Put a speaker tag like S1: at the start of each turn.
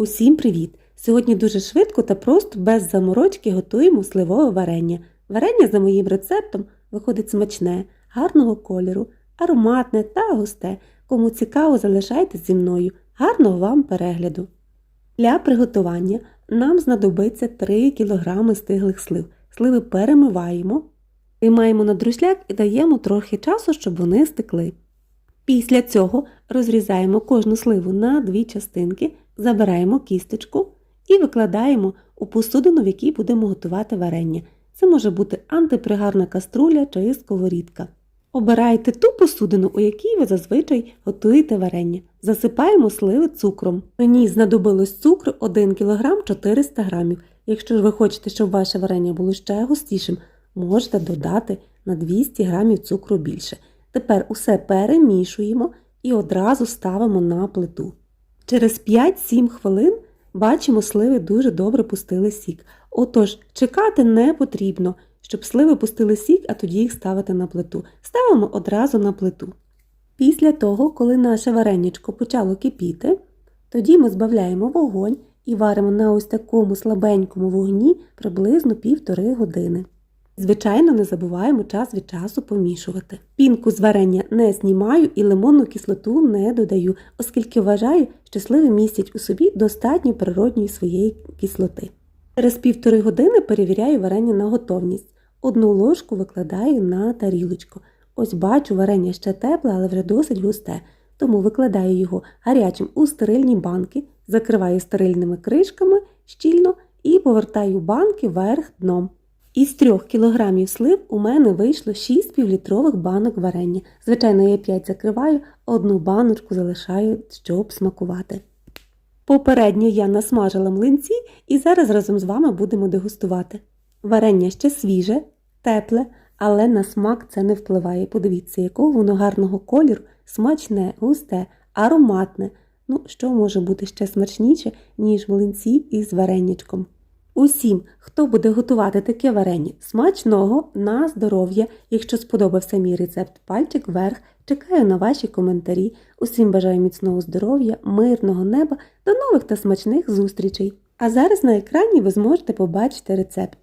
S1: Усім привіт! Сьогодні дуже швидко та просто без заморочки готуємо сливове варення. Варення за моїм рецептом виходить смачне, гарного кольору, ароматне та густе. Кому цікаво, залишайтесь зі мною. Гарного вам перегляду! Для приготування нам знадобиться 3 кг стиглих слив. Сливи перемиваємо, виймаємо на друшляк і даємо трохи часу, щоб вони стекли. Після цього розрізаємо кожну сливу на дві частинки, забираємо кісточку і викладаємо у посудину, в якій будемо готувати варення. Це може бути антипригарна каструля чи сковорідка. Обирайте ту посудину, у якій ви зазвичай готуєте варення. Засипаємо сливи цукром. Мені знадобилось цукру 1 кг 400 г. Якщо ж ви хочете, щоб ваше варення було ще густішим, можете додати на 200 г цукру більше. Тепер усе перемішуємо і одразу ставимо на плиту. Через 5-7 хвилин бачимо, сливи дуже добре пустили сік. Отож, чекати не потрібно, щоб сливи пустили сік, а тоді їх ставити на плиту. Ставимо одразу на плиту. Після того, коли наше вареничко почало кипіти, тоді ми збавляємо вогонь і варимо на ось такому слабенькому вогні приблизно півтори години. Звичайно, не забуваємо час від часу помішувати. Пінку з варення не знімаю і лимонну кислоту не додаю, оскільки вважаю, що сливи містять у собі достатньо природньої своєї кислоти. Через півтори години перевіряю варення на готовність. Одну ложку викладаю на тарілочку. Ось бачу, варення ще тепле, але вже досить густе, тому викладаю його гарячим у стерильні банки, закриваю стерильними кришками щільно і повертаю банки вверх дном. Із 3 кг слив у мене вийшло 6 півлітрових банок варення. Звичайно, я 5 закриваю, одну баночку залишаю, щоб смакувати. Попередньо я насмажила млинці і зараз разом з вами будемо дегустувати. Варення ще свіже, тепле, але на смак це не впливає. Подивіться, якого воно гарного кольору, смачне, густе, ароматне. Ну, що може бути ще смачніше, ніж млинці із варенячком. Усім, хто буде готувати таке варення смачного на здоров'я. Якщо сподобався мій рецепт пальчик вверх, чекаю на ваші коментарі. Усім бажаю міцного здоров'я, мирного неба, до нових та смачних зустрічей. А зараз на екрані ви зможете побачити рецепт.